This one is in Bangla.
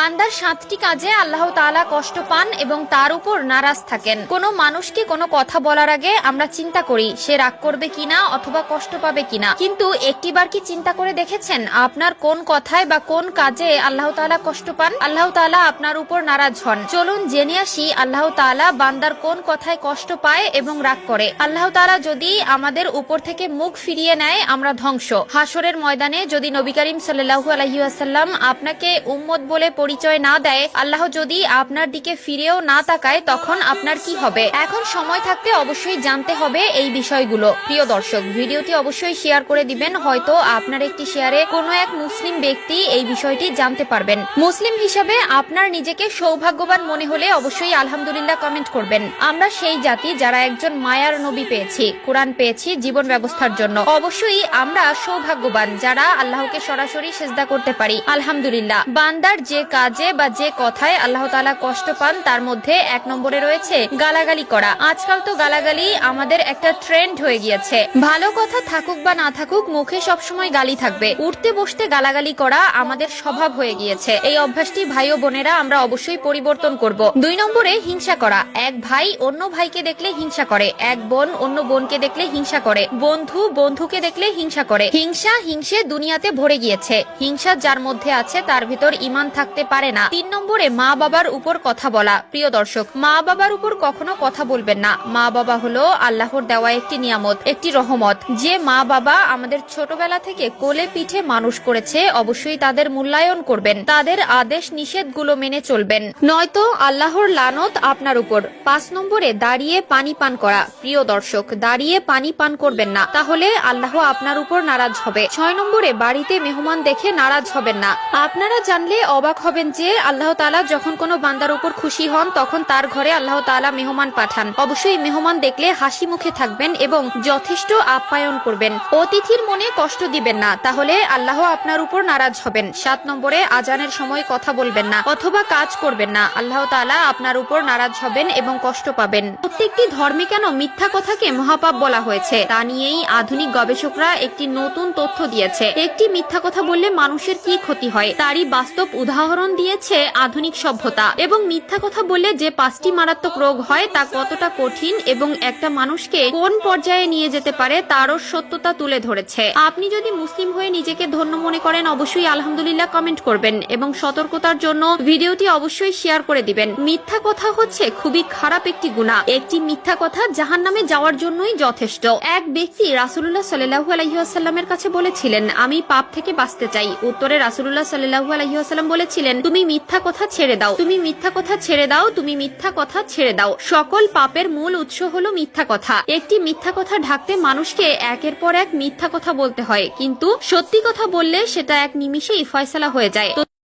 বান্দার সাতটি কাজে আল্লাহ তাআলা কষ্ট পান এবং তার উপর নারাজ থাকেন। কোনো মানুষকে কোনো কথা বলার আগে আমরা চিন্তা করি, সে রাগ করবে কিনা অথবা কষ্ট পাবে কিনা। কিন্তু একটিবার কি চিন্তা করে দেখেছেন আপনার কোন কথায় বা কোন কাজে আল্লাহ তাআলা কষ্ট পান? আল্লাহ তাআলা আপনার উপর নারাজ হন। চলুন জেনে আসি আল্লাহ তাআলা বান্দার কোন কথায় কষ্ট পায় এবং রাগ করে। আল্লাহ তালা যদি আমাদের উপর থেকে মুখ ফিরিয়ে নেয়, আমরা ধ্বংস। হাসরের ময়দানে যদি নবী করিম সাল্লাল্লাহু আলাইহি ওয়াসাল্লাম আপনাকে উম্মত বলে পরিচয় না দেয়, আল্লাহ যদি আপনার দিকে ফিরেও না তাকায়, তখন আপনার কি হবে? এখন সময় থাকতে অবশ্যই জানতে হবে এই বিষয়গুলো। প্রিয় দর্শক, ভিডিওটি অবশ্যই শেয়ার করে দিবেন, হয়তো আপনার একটি শেয়ারে কোনো এক মুসলিম ব্যক্তি এই বিষয়টি জানতে পারবেন। মুসলিম হিসাবে আপনার নিজেকে সৌভাগ্যবান মনে হলে অবশ্যই আলহামদুলিল্লাহ কমেন্ট করবেন। আমরা সেই জাতি যারা একজন মায়ার নবী পেয়েছি, কোরআন পেয়েছি জীবন ব্যবস্থার জন্য। অবশ্যই আমরা সৌভাগ্যবান যারা আল্লাহকে সরাসরি সেজদা করতে পারি। আলহামদুলিল্লাহ। বান্দার যে কাজে বা যে কথায় আল্লাহ তাআলা কষ্ট পান, তার মধ্যে এক নম্বরে রয়েছে গালাগালি করা। আজকাল তো গালাগালি আমাদের একটা ট্রেন্ড হয়ে গিয়েছে। ভালো কথা থাকুক বা না থাকুক, মুখে সবসময় গালি থাকবে। উঠতে বসতে গালাগালি করা আমাদের স্বভাব হয়ে গিয়েছে। এই অভ্যাসটি ভাই ও বোনেরা আমরা অবশ্যই পরিবর্তন করব। দুই নম্বরে হিংসা করা। এক ভাই অন্য ভাইকে দেখলে হিংসা করে। এক বোন অন্য বোনকে দেখলে হিংসা করে। বন্ধু বন্ধুকে দেখলে হিংসা করে। হিংসা হিংসে দুনিয়াতে ভরে গিয়েছে। হিংসা যার মধ্যে আছে, তার ভিতর ইমান থাকতে পারে না। তিন নম্বরে মা বাবার উপর কথা বলা। প্রিয় দর্শক, মা বাবার উপর কখনো কথা বলবেন না। মা বাবা হলো আল্লাহর দেওয়া একটি নিয়ামত, একটি রহমত। যে মা বাবা আমাদের ছোটবেলা থেকে কোলে পিঠে মানুষ করেছে, অবশ্যই তাদের মূল্যায়ন করবেন। তাদের আদেশ নিষেধগুলো মেনে চলবেন। নয়তো আল্লাহর লানত আপনার উপর। পাঁচ নম্বরে দাঁড়িয়ে পানি পান করা। প্রিয় দর্শক, দাঁড়িয়ে পানি পান করবেন না। তাহলে আল্লাহ আপনার উপর নারাজ হবে। ছয় নম্বরে বাড়িতে মেহমান দেখে নারাজ হবেন না। আপনারা জানলে অবাক হবেন। যে আল্লাহ তাআলা যখন কোনো বান্দার উপর খুশি হন, তখন তার ঘরে আল্লাহ তাআলা মেহমান পাঠান। অবশ্যই মেহমান দেখলে হাসি মুখে থাকবেন এবং যথেষ্ট আপ্যায়ন করবেন। অতিথির মনে কষ্ট দিবেন না, তাহলে আল্লাহ আপনার উপর নারাজ হবেন। সাত নম্বরে আজানের সময় কথা বলবেন না অথবা কাজ করবেন না, আল্লাহ তাআলা আপনার উপর নারাজ হবেন এবং কষ্ট পাবেন। প্রত্যেকটি ধর্মে কেন মিথ্যা কথাকে মহাপাপ বলা হয়েছে? তা নিয়েই আধুনিক গবেষকরা একটি নতুন তথ্য দিয়েছে। একটি মিথ্যা কথা বললে মানুষের কি ক্ষতি হয়? তারই বাস্তব উদাহরণ দিয়েছে আধুনিক সভ্যতা এবং মিথ্যা কথা বলে যে পাঁচটি মারাত্মক রোগ হয় তা কতটা কঠিন এবং একটা মানুষকে কোন পর্যায়ে নিয়ে যেতে পারে তারও সত্যতা তুলে ধরেছে। আপনি যদি মুসলিম হয়ে নিজেকে ধন্য মনে করেন, অবশ্যই আলহামদুলিল্লাহ কমেন্ট করবেন এবং সতর্কতার জন্য ভিডিওটি অবশ্যই শেয়ার করে দিবেন। মিথ্যা কথা হচ্ছে খুবই খারাপ একটি গুণা। একটি মিথ্যা কথা জাহান নামে যাওয়ার জন্যই যথেষ্ট। এক ব্যক্তি রাসুল্লাহ সাল্লাহু আলহিহাস্লামের কাছে বলেছিলেন, আমি পাপ থেকে বাঁচতে চাই। উত্তরে রাসুল্লাহ সাল্লাহু আলহিহাস্লাম বলেছিলেন তুমি মিথ্যা কথা ছেড়ে দাও, তুমি মিথ্যা কথা ছেড়ে দাও, তুমি মিথ্যা কথা ছেড়ে দাও। সকল পাপের মূল উৎস হলো মিথ্যা কথা। একটি মিথ্যা কথা ঢাকতে মানুষকে একের পর এক মিথ্যা কথা বলতে হয়। কিন্তু সত্যি কথা বললে সেটা এক নিমিষেই ফয়সলা হয়ে যায়।